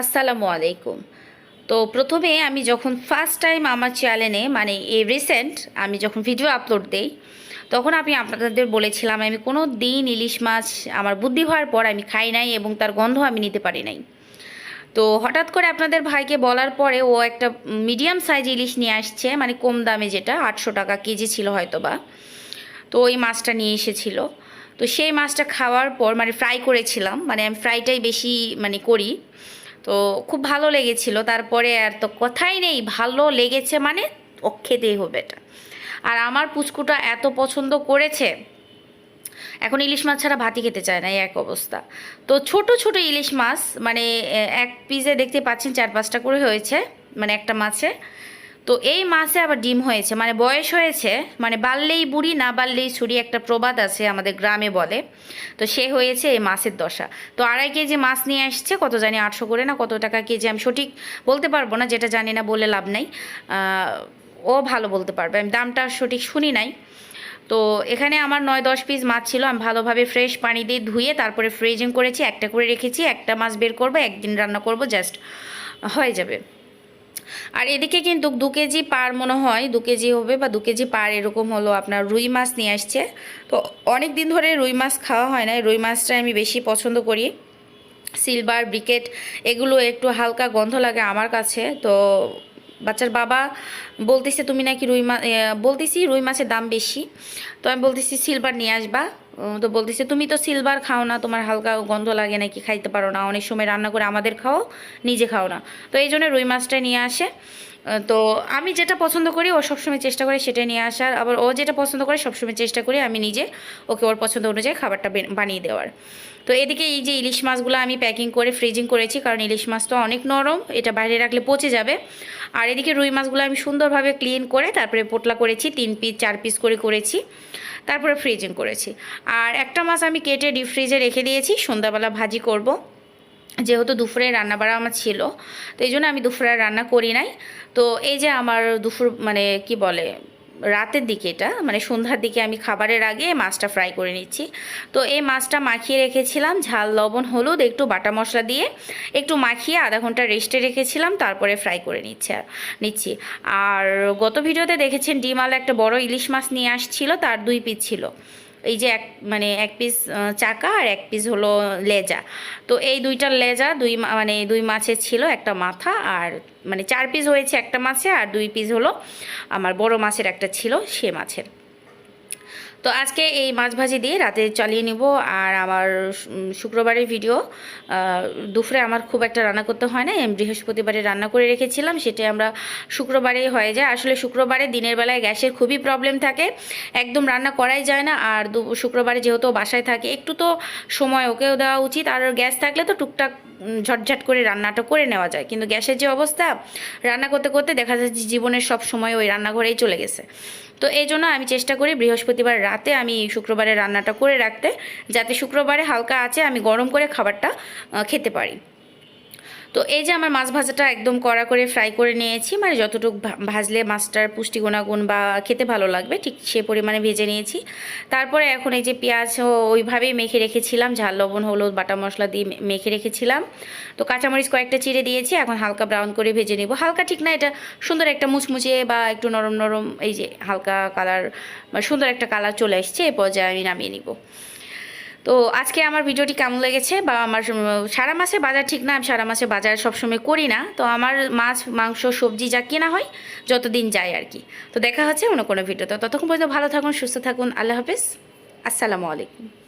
আসসালামু আলাইকুম। তো প্রথমে আমি যখন ফার্স্ট টাইম আমার চ্যানেলে মানে এই রিসেন্ট আমি যখন ভিডিও আপলোড দেই, তখন আমি আপনাদের বলেছিলাম, আমি কোনো দিন ইলিশ মাছ আমার বুদ্ধি হওয়ার পর আমি খাই নাই এবং তার গন্ধ আমি নিতে পারি নাই। তো হঠাৎ করে আপনাদের ভাইকে বলার পরে ও একটা মিডিয়াম সাইজ ইলিশ নিয়ে আসছে মানে কম দামে যেটা, আটশো টাকা কেজি ছিল হয়তো বা তো ওই মাছটা নিয়ে এসেছিল। তো সেই মাছটা খাওয়ার পর মানে ফ্রাই করেছিলাম মানে আমি ফ্রাইটাই বেশি মানে করি। তো খুব ভালো লেগেছিল। তারপরে আর তো কথাই নেই, ভালো লেগেছে মানে ও খেতেই হবে এটা। আর আমার পুচকুটা এত পছন্দ করেছে, এখন ইলিশ মাছ ছাড়া ভাতি খেতে চায় না, এই এক অবস্থা। তো ছোট ছোট ইলিশ মাছ মানে এক পিসে দেখতে পাচ্ছেন চার পাঁচটা করে হয়েছে মানে একটা মাছে। তো এই মাছে আবার ডিম হয়েছে মানে বয়স হয়েছে মানে বাড়লেই বুড়ি, না বাড়লেই ছুরি একটা প্রবাদ আছে আমাদের গ্রামে বলে। তো সে হয়েছে এই মাছের দশা। তো আড়াই কেজি মাছ নিয়ে আসছে, কত জানি আটশো করে না কত টাকা কেজি, আমি সঠিক বলতে পারব না, যেটা জানি না বলে লাভ নাই। ও ভালো বলতে পারবে, আমি দামটা সঠিক শুনি নাই। তো এখানে আমার নয় দশ পিস মাছ ছিল, আমি ভালোভাবে ফ্রেশ পানি দিয়ে ধুয়ে তারপরে ফ্রিজিং করেছি, একটা করে রেখেছি, একটা মাছ বের করব, একদিন রান্না করব, জাস্ট হয়ে যাবে। আর এদিকে কিন্তু দু কেজি পার মনে হয়, দু কেজি হবে বা দু কেজি পার এরকম হলো আপনার রুই মাছ নিয়ে আসছে। তো অনেক দিন ধরে রুই মাছ খাওয়া হয় না রুই মাছটাই আমি বেশি পছন্দ করি। সিলভার, ব্রিকেট, এগুলো একটু হালকা গন্ধ লাগে আমার কাছে। তো বাচ্চার বাবা বলতেছে, তুমি নাকি রুই মা বলতেছি, রুই মাছের দাম বেশি। তো আমি বলতেছি, সিলভার নিয়ে আসবা। তো বলতেছে, তুমি তো সিলভার খাও না, তোমার হালকা গন্ধ লাগে নাকি, খাইতে পারো না। অনেক সময় রান্না করে আমাদের খাও, নিজে খাও না। তো এই জন্য রুই মাছটা নিয়ে আসে। তো আমি যেটা পছন্দ করি, ও সবসময় চেষ্টা করে সেটা নিয়ে আসার। আবার ও যেটা পছন্দ করে, সবসময় চেষ্টা করি আমি নিজে ওকে ওর পছন্দ অনুযায়ী খাবারটা বানিয়ে দেওয়ার। তো এদিকে এই যে ইলিশ মাছগুলো আমি প্যাকিং করে ফ্রিজিং করেছি, কারণ ইলিশ মাছ তো অনেক নরম, এটা বাইরে রাখলে পচে যাবে। আর এদিকে রুই মাছগুলো আমি সুন্দরভাবে ক্লিন করে, তারপরে পোটলা করেছি, তিন পিস চার পিস করে করেছি, তারপরে ফ্রিজিং করেছি। আর একটা মাছ আমি কেটে ডিপ ফ্রিজে রেখে দিয়েছি, সন্ধ্যাবেলা ভাজি করব। যেহেতু দুপুরে রান্না বাড়া আমার ছিল, তো এই জন্য আমি দুপুরে রান্না করি নাই। তো এই যে আমার দুপুর মানে কি বলে, রাতের দিকে এটা মানে সন্ধ্যার দিকে আমি খাবারের আগে মাছটা ফ্রাই করে নিচ্ছি। তো এই মাছটা মাখিয়ে রেখেছিলাম, ঝাল, লবণ, হলুদ, একটু বাটা মশলা দিয়ে, একটু মাখিয়ে আধা ঘণ্টা রেস্টে রেখেছিলাম, তারপরে ফ্রাই করে নিচ্ছে আর নিচ্ছি। আর গত ভিডিওতে দেখেছেন ডিমালা একটা বড় ইলিশ মাছ নিয়ে আসছিল, তার দুই পিস ছিল। এই যে এক মানে এক পিস চাকা আর এক পিস হলো লেজা। তো এই দুইটার লেজা দুই মানে দুই মাছের ছিল, একটা মাথা আর মানে চার পিস হয়েছে একটা মাছে আর দুই পিস হলো আমার বড় মাছের একটা ছিল সে মাছের। তো আজকে এই মাছ ভাজি দিয়ে রাতে চালিয়ে নিব আর আমার শুক্রবারের ভিডিও দুপুরে আমার খুব একটা রান্না করতে হয় না আমি বৃহস্পতিবারে রান্না করে রেখেছিলাম সেটা আমরা শুক্রবারেই হয়ে যায়। আসলে শুক্রবারে দিনের বেলায় গ্যাসের খুবই প্রবলেম থাকে, একদম রান্না করাই যায় না, আর শুক্রবারে যেহেতু বাসায় থাকে, একটু তো সময় ওকেও দেওয়া উচিত, আর গ্যাস থাকলে তো টুকটাক ঝটঝট করে রান্নাটা করে নেওয়া যায়, কিন্তু গ্যাসের যে অবস্থা, রান্না করতে করতে দেখা যাচ্ছে জীবনের সব সময় ওই রান্নাঘরেই চলে গেছে। তো এই জন্য আমি চেষ্টা করি বৃহস্পতিবার রাতে আমি শুক্রবারে রান্নাটা করে রাখতে, যাতে শুক্রবারে হালকা আছে আমি গরম করে খাবারটা খেতে পারি। তো এই যে আমার মাছ ভাজাটা একদম কড়া করে ফ্রাই করে নিয়েছি মানে যতটুকু ভাজলে মাছটার পুষ্টি গুণাগুণ বা খেতে ভালো লাগবে, ঠিক সে পরিমাণে ভেজে নিয়েছি। তারপরে এখন এই যে পেঁয়াজ ওইভাবেই মেখে রেখেছিলাম, ঝাল, লবণ, হলুদ, বাটা মশলা দিয়ে মেখে রেখেছিলাম। তো কাঁচামরিচ কয়েকটা চিড়ে দিয়েছি, এখন হালকা ব্রাউন করে ভেজে নেব। হালকা ঠিক না, এটা সুন্দর একটা মুচমুচে বা একটু নরম নরম, এই যে হালকা কালার সুন্দর একটা কালার চলে এসছে, এ পর্যায়ে আমি নামিয়ে নিব। তো আজকে আমার ভিডিওটি কেমন লেগেছে বা আমার সারা মাসে বাজার ঠিক না, আমি সারা মাসে বাজার সবসময় করি না। তো আমার মাছ, মাংস, সবজি যা কেনা হয়, যতদিন যায় আর কি। তো দেখা হচ্ছে অন্য কোনো ভিডিওতে ততক্ষণ পর্যন্ত ভালো থাকুন, সুস্থ থাকুন। আল্লাহ হাফেজ। আসসালামু আলাইকুম।